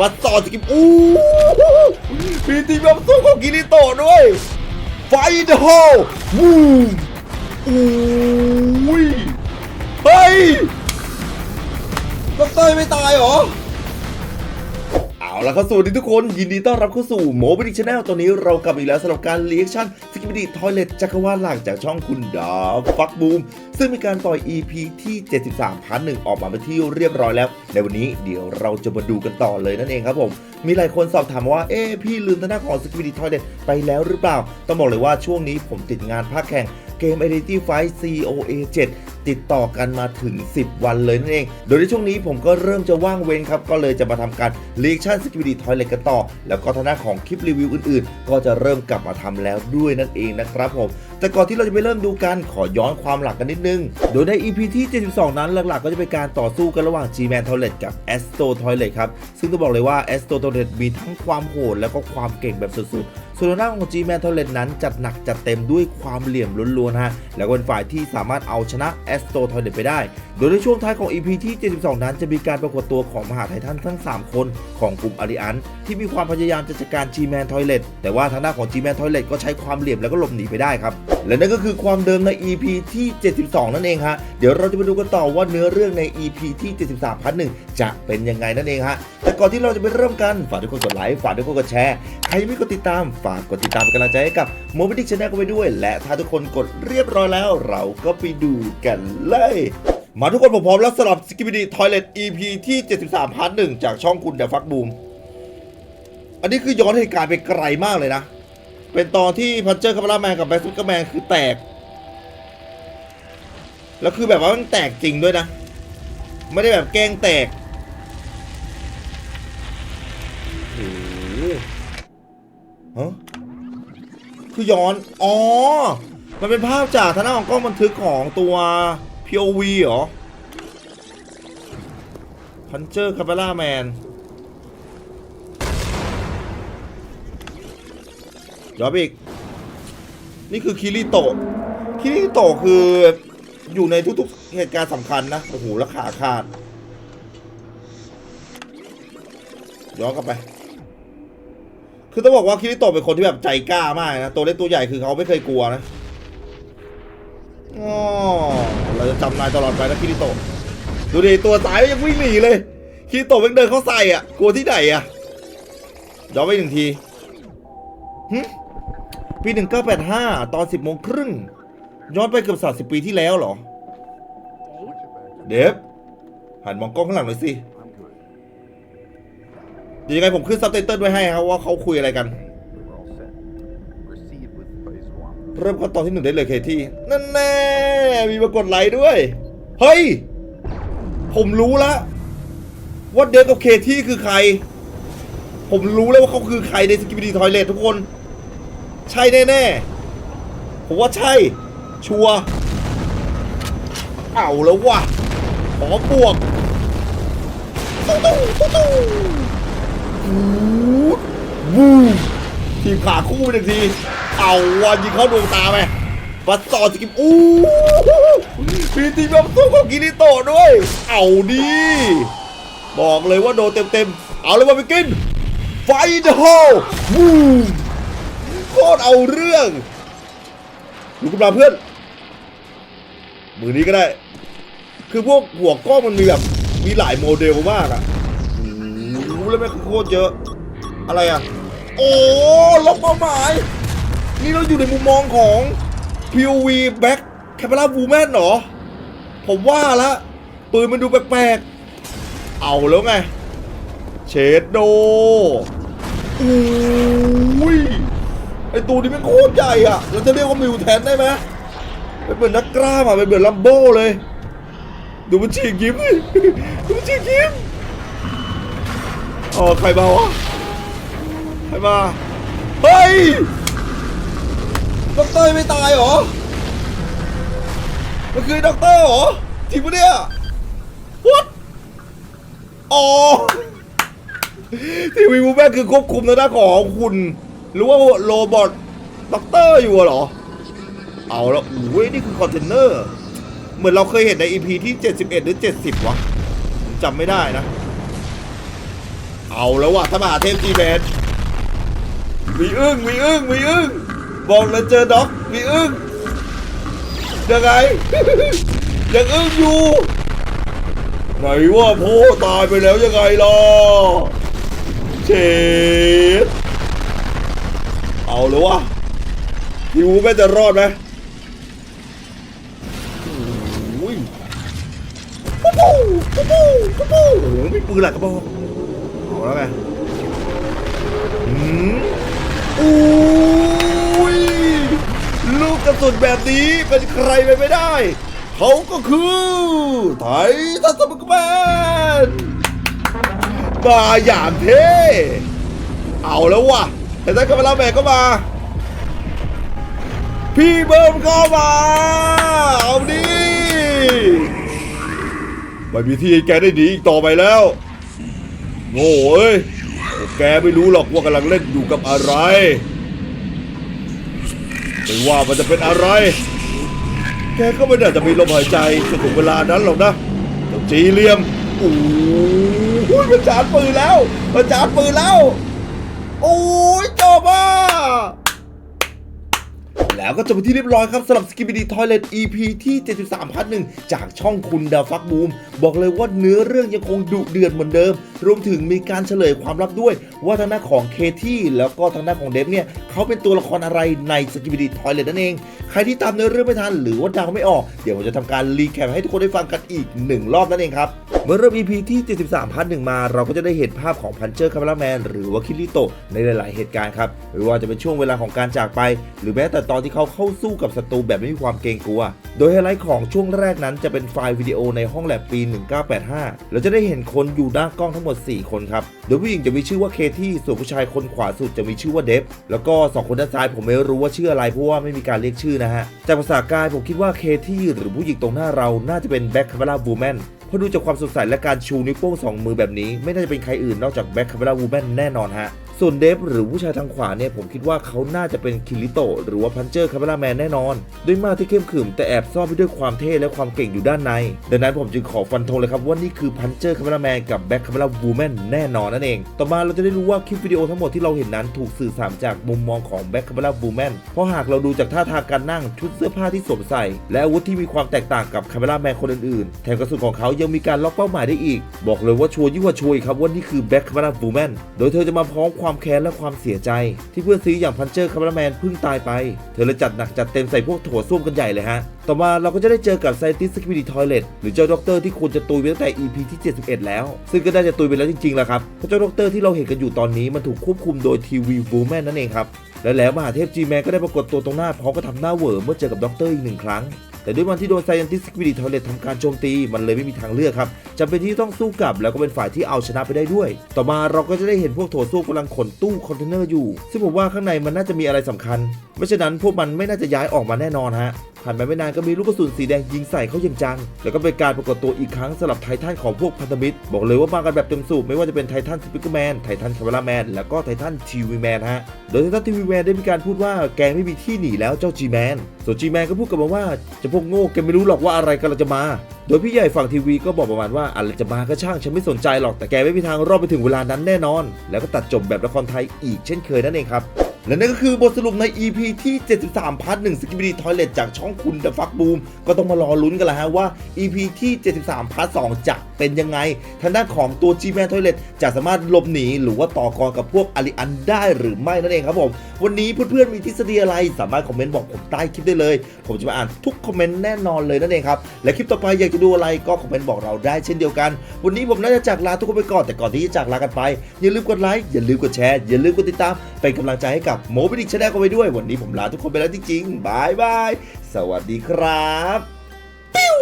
ปัสสอสกิปอู้มีทีมแบบสู้ของกิริโตะด้วยไฟเดอะโฮวูมอุ้ยเฮ้ยดอกเตอร์ไม่ตายหรอเอาละครับสวัสดีทุกคนยินดีต้อนรับเข้าสู่โมบิดิชแนลตอนนี้เรากลับอีกแล้วสำหรับการเลี้ยงชั่นสกิปดีทอยเลตจักรวาลหลักจากช่องคุณดาฟักบูมซึ่งมีการปล่อย EP ที่ 73พันหนึ่งออกมาเป็นที่เรียบร้อยแล้วในวันนี้เดี๋ยวเราจะมาดูกันต่อเลยนั่นเองครับผม มีหลายคนสอบถามมาว่า เอ๊พี่ลืมทางด้าของสกิปดีทอยเลตไปแล้วหรือเปล่า ต้องบอกเลยว่าช่วงนี้ผมติดงานภาคแข่งเกม Identity Fight COA 7 ติดต่อกันมาถึง 10 วันเลยนั่นเอง โดยในช่วงนี้ผมก็เริ่มจะว่างเว้นครับ ก็เลยจะมาทำการเลียกชั่นสกิปดีทอยเลกันต่อ แล้วก็ทางด้าของคลิปรีวิวอื่นๆ ก็จะเริ่มกลับมาทำแล้วด้วยนั่นเองนะครับผม แต่ก่อนที่เราจะไปเริ่มดูกัน ขอย้อนความหลักกันนิดนึง โดยใน EP ที่ 72 นั้นหลักๆ ก็จะเป็นการต่อสู้กันระหว่าง G-Man Toilet กับ Astro Toilet ครับ ซึ่งต้องบอกเลยว่า Astro Toilet มีทั้งความโหดแล้วก็ความเก่งแบบสุดๆ ส่วนทางด้าของ G-Man Toilet นั้นจัดหนักจัดเต็มด้วยความเหลี่ยมล้วนๆฮะ แล้วก็เป็นฝ่ายที่สามารถเอาชนะ Astro Toilet ไปได้ โดยในช่วงท้ายของ EP ที่ 72 นั้นจะมีการปรากฏตัวของมหาไททันทั้ง 3 คนของกลุ่มอาริอันที่มีความพยายามจะจัดการ G-Man Toilet แต่ว่าทางด้านของ G-Man Toilet ก็ใช้ความเหลี่ยมแล้วก็หลบหนีไปได้ครับ และนั่นก็คือความเดิมใน EP ที่ 72 นั่นเองฮะ เดี๋ยวเราจะไปดูกันต่อว่าเนื้อเรื่องใน EP ที่ 73พันหนึ่งจะเป็นยังไงนั่นเองฮะแต่ก่อนที่เราจะไปเริ่มกันฝากทุกคนกดไลค์ฝากทุกคนกดแชร์ใครยังไม่กดติดตามฝากกดติดตามเป็นกำลังใจให้กับโมบิดิกชแนลกันไปด้วย และถ้าทุกคนกดเรียบร้อยแล้ว เราก็ไปดูกันเลยมาทุกคนผมพร้อมแล้วสำหรับสกิบิดีทอยเลต EP ที่ 73พาร์ทหนึ่งจากช่องคุณเดฟักบูม อันนี้คือย้อนเหตุการณ์ไปไกลมากเลยนะ เป็นตอนที่พันเจอร์คาร์ลาแมนกับแบ็คซุปเปอร์แมนคือแตก แล้วคือแบบว่ามันแตกจริงด้วยนะ ไม่ได้แบบแกล้งแตกโอ้โหฮะคือย้อน อ๋อ มันเป็นภาพจากทางหน้าของกล้องบันทึกของตัว POV เหรอ พันเจอร์คาร์ลาแมนย้อนไปอีก นี่คือคิริโตะคิริโตะคือ อยู่ในทุกๆ เหตุการณ์สำคัญนะ โอ้โหแล้วขาขาด ย้อนกลับไป คือต้องบอกว่าคิริโตะเป็นคนที่แบบใจกล้ามากนะ ตัวเล็กตัวใหญ่คือเขาไม่เคยกลัวนะอ๋อเราจะจำนายตลอดไปนะคิริโตะ ดูดิตัวสายยังวิ่งหนีเลย คิริโตะยังเดินเข้าใส่อะ กลัวที่ไหนอะย้อนไปหนึ่งทีปีหนึ่งเก้าแปี1985ตอน10โมงครึ่ง ย้อนไปเกือบ30ปีที่แล้วเหรอ เดฟหันมองกล้องข้างหลังหน่อยสิเดี๋ยวยังไงผมขึ้นซับไตเติลไว้ให้ครับว่าเขาคุยอะไรกัน เริ่มขั้นตอนที่หนึ่งได้เลยเคที่นั่นแน่มีมากดไลค์ด้วย เฮ้ย ผมรู้แล้วว่าเดฟกับเคที่คือใคร ผมรู้แล้วว่าเขาคือใครในสกิปดีทอยเลททุกคน ใช่แน่ๆผมว่าใช่ ชัวเอาแล้วว่ะขอบวกตู้ตู้ตู้ตู้วูดวูดทีมขาคู่ไปหนึ่งที เอาวันยิงเข้าดวงตาไปปัสสอสกิปอู้มีทีมแบบสู้ของกิริโตด้วย เอาดี บอกเลยว่าโดนเต็มๆ เอาเลยมาไปกิน ไฟเดอะโฮวูมโคตรเอาเรื่องดูขึ้นมาเพื่อน มือนี้ก็ได้ คือพวกหัวกล้องมันมีแบบมีหลายโมเดลมากอะโอ้แล้วแม่งโคตรเยอะ อะไรอะโอ้ล็อกเป้าหมาย นี่เราอยู่ในมุมมองของ POV Back Camera Woman เหรอ ผมว่าละปืนมันดูแปลกๆ เอาแล้วไง เชดโดอุ้ยไอตัวนี้มันโคตรใหญ่อะเราจะเรียกว่ามิวแทนได้ไหม เป็นเหมือนนักกล้ามอะเป็นเหมือนลัมโบ้เลย ดูมันฉีกยิ้มดิดูมันฉีกยิ้มอ๋อใครมาวะใครมาเฮ้ยด็อกเตอร์ไม่ตายเหรอมันคือด็อกเตอร์เหรอจริงปะเนี่ย What อ๋อทีวีมูแม่คือควบคุมทางด้านของคุณหรือว่าโรบอทด็อกเตอร์อยู่เหรอ เอาแล้วโอ้ยนี่คือคอนเทนเนอร์ เหมือนเราเคยเห็นใน EP ที่ 71 หรือ 70 วะจำไม่ได้นะ เอาแล้วว่ะถ้ามหาเทพจีแมนมีอึ้งมีอึ้งมีอึ้งบอกเลยเจอด็อกมีอึ้งยังไงยังอึ้งอยู่ ไหนว่าพ่อตายไปแล้วยังไงล่ะเชดเอาเลยวะพี่วูแม่จะรอดไหม ปุ๊บปุ๊บปุ๊บปุ๊บปุ๊บโอ้โหมีปืนหลักกระบอกเอาแล้วไงอืมอุ้ยลูกกระสุนแบบนี้เป็นใครไปไม่ได้ เขาก็คือไททัสมัคแมนมาอย่างเท่เอาแล้วว่ะไททัสกัมลาแมนก็มาพี่เบิ้มก็มา เอาดิ ไม่มีที่ให้แกได้ดีอีกต่อไปแล้ว โง่เอ้ยแกไม่รู้หรอกว่ากำลังเล่นอยู่กับอะไรไม่ว่ามันจะเป็นอะไร แกก็ไม่น่าจะมีลมหายใจจนถึงเวลานั้นหรอกนะเจ้าจีเลียมโอ้ยมันจานปืนแล้วมันจานปืนแล้ว โอ้ยจบอะ แล้วก็จบไปที่เรียบร้อยครับสำหรับ Skibidi Toilet EP ที่ 73พัทหนึ่งจากช่องคุณดาวฟักบูม บอกเลยว่าเนื้อเรื่องยังคงดุเดือดเหมือนเดิม รวมถึงมีการเฉลยความลับด้วย ว่าทางหน้านของเคที่แล้วก็ทางหน้านของเดฟเนี่ย เขาเป็นตัวละครอะไรใน Skibidi Toilet นั่นเอง ใครที่ตามเนื้อเรื่องไม่ทันหรือว่าเดาไม่ออก เดี๋ยวผมจะทำการรีแคปให้ทุกคนได้ฟังกันอีกหนึ่งรอบนั่นเองครับ มื่อเริ่ม EP ที่ 73 พัทหนึ่งมา เราก็จะได้เห็นภาพของพันเจอร์คาร์ลแมนหรือว่าคิริโตะในหลาย ๆ เหตุการณ์ครับไม่ว่าจะเป็นช่วงเวลาของการจากไป หรือแม้แต่ตอนที่เขาเข้าสู้กับศัตรูแบบไม่มีความเกรงกลัว โดยไฮไลท์ของช่วงแรกนั้นจะเป็นไฟล์วิดีโอในห้องแลบปี 1985 เราจะได้เห็นคนอยู่หน้ากล้องทั้งหมด 4 คนครับโดยผู้หญิงจะมีชื่อว่าเคที่ส่วนผู้ชายคนขวาสุดจะมีชื่อว่าเดฟแล้วก็สองคนด้านซ้ายผมไม่รู้ว่าชื่ออะไรเพราะว่าไม่มีการเรียกชื่อนะฮะจากภาษากายผมคิดว่าเคที่หรือผู้หญิงตรงหน้าเราน่าจะเป็นแบ็คคาเมล่าบูแมน เพราะดูจากความสดใสและการชูนิ้วโป้งสองมือแบบนี้ ไม่น่าจะเป็นใครอื่นนอกจากแบ็คคาเมล่าวูแมนแน่นอนฮะ ส่วนเดฟหรือผู้ชายทางขวาเนี่ยผมคิดว่าเขาน่าจะเป็นคิริโตหรือว่าพันเจอร์คาเมล่าแมนแน่นอน ด้วยมากที่เข้มขรึมแต่แอบซ่อนไปด้วยความเท่และความเก่งอยู่ด้านใน ดังนั้นผมจึงขอฟันธงเลยครับว่านี่คือพันเจอร์คาเมล่าแมนกับแบ็คคาเมล่าวูแมนแน่นอนนั่นเอง ต่อมาเราจะได้รู้ว่าคลิปวิดีโอทั้งหมดที่เราเห็นนั้นถูกสื่อสารจากมุมมองของแบ็คคาเมล่าวูแมนเพราะหากเราดูจากท่าทางการนั่งชุดเสื้อผ้าที่สวมใส่ และอาวุธที่มีความแตกต่างกับคาเมล่าแมนคนอื่นๆแถมกระสุนของเขายังมีการล็อกเป้าหมายได้อีก บอกเลยว่าชัวร์ยิ่งกว่าชัวร์ครับว่านี่คือแบ็คคาเมล่าวูแมนโดยเธอจะมาพร้อมความความแค้นและความเสียใจ ที่เพื่อนซีอย่างพันเจอร์คาเมล่าแมนเพิ่งตายไป เธอเลยจัดหนักจัดเต็มใส่พวกโถวส้วมกันใหญ่เลยฮะ ต่อมาเราก็จะได้เจอกับไซติสสกิบิดีทอยเลตหรือเจ้าด็อกเตอร์ที่ควรจะตุยไปตั้งแต่ EP ที่ 71 แล้ว ซึ่งก็ได้จะตุยไปแล้วจริงๆแหละครับเพราะเจ้าด็อกเตอร์ที่เราเห็นกันอยู่ตอนนี้มันถูกควบคุมโดยทีวีบูแมนนั่นเองครับและแล้วมหาเทพจีแมนก็ได้ปรากฏตัวตรงหน้าพร้อมกับทำหน้าเวอเมื่อเจอกับด็อกเตอร์อีกหนึ่งครั้ง แต่ด้วยวันที่โดนไซยันติส s วิดีทอเลตทำการโจมตีมันเลยไม่มีทางเลือกครับจำเป็นที่ต้องสู้กลับแล้วก็เป็นฝ่ายที่เอาชนะไปได้ด้วย ต่อมาเราก็จะได้เห็นพวกโถส้วมกำลังขนตู้คอนเทนเนอร์อยู่ ซึ่งผมว่าข้างในมันน่าจะมีอะไรสำคัญไม่เช่นนั้นพวกมันไม่น่าจะย้ายออกมาแน่นอนฮะ ผ่านไปไม่นานก็มีลูกกระสุนสีแดงยิงใส่เขาอย่างจัง แล้วก็เป็นการปรากฏตัวอีกครั้งสำหรับไททันของพวกพันธมิตร บอกเลยว่ามากันแบบเต็มสูบไม่ว่าจะเป็นไททันสปิเกอร์แมน ไททันคาร์เมล่าแมน แล้วก็ไททันทีวีแมนฮะ โดยไททันทีวีแมนได้มีการพูดว่าแกไม่มีที่หนีแล้วเจ้าจีแมน ส่วนจีแมนก็พูดกลับมาว่าจะพวกโง่แกไม่รู้หรอกว่าอะไรกำลังจะมา โดยพี่ใหญ่ฝั่งทีวีก็บอกประมาณว่าอะไรจะมาก็ช่างฉันไม่สนใจหรอกแต่แกไม่มีทางรอดไปถึงเวลานั้นแน่นอน แล้วก็ตัดจบแบบละครไทยอีกเช่นเคยนั่นเองครับ และนั่นก็คือบทสรุปใน EP ที่ 73พาร์ท1สกิบดีทอยเลตจากช่องคุณ The Fuck Boom ก็ต้องมารอลุ้นกันแล้วฮะว่า EP ที่ 73พาร์ท2จะเป็นยังไง ทางด้านของตัว G-Man Toilet จะสามารถหลบหนีหรือว่าต่อกรกับพวกอาริอันได้หรือไม่นั่นเองครับผม วันนี้เพื่อนๆมีทฤษฎีอะไร สามารถคอมเมนต์บอกผมใต้คลิปได้เลย ผมจะมาอ่านทุกคอมเมนต์แน่นอนเลยนั่นเองครับและคลิปต่อไปอยากจะดูอะไรก็คอมเมนต์บอกเราได้เช่นเดียวกัน วันนี้ผมน่าจะจากลาทุกคนไปก่อนแต่ก่อนที่จะจากลากันไปอย่าลืมกดไลค์อย่าลืมกดแชร์อย่าลืมกดติดตามเป็นกำลังใจให้กับกับโมบิลิกชาแนลกันไปด้วย วันนี้ผมลาทุกคนไปแล้วจริงๆบายบาย สวัสดีครับปิ้ว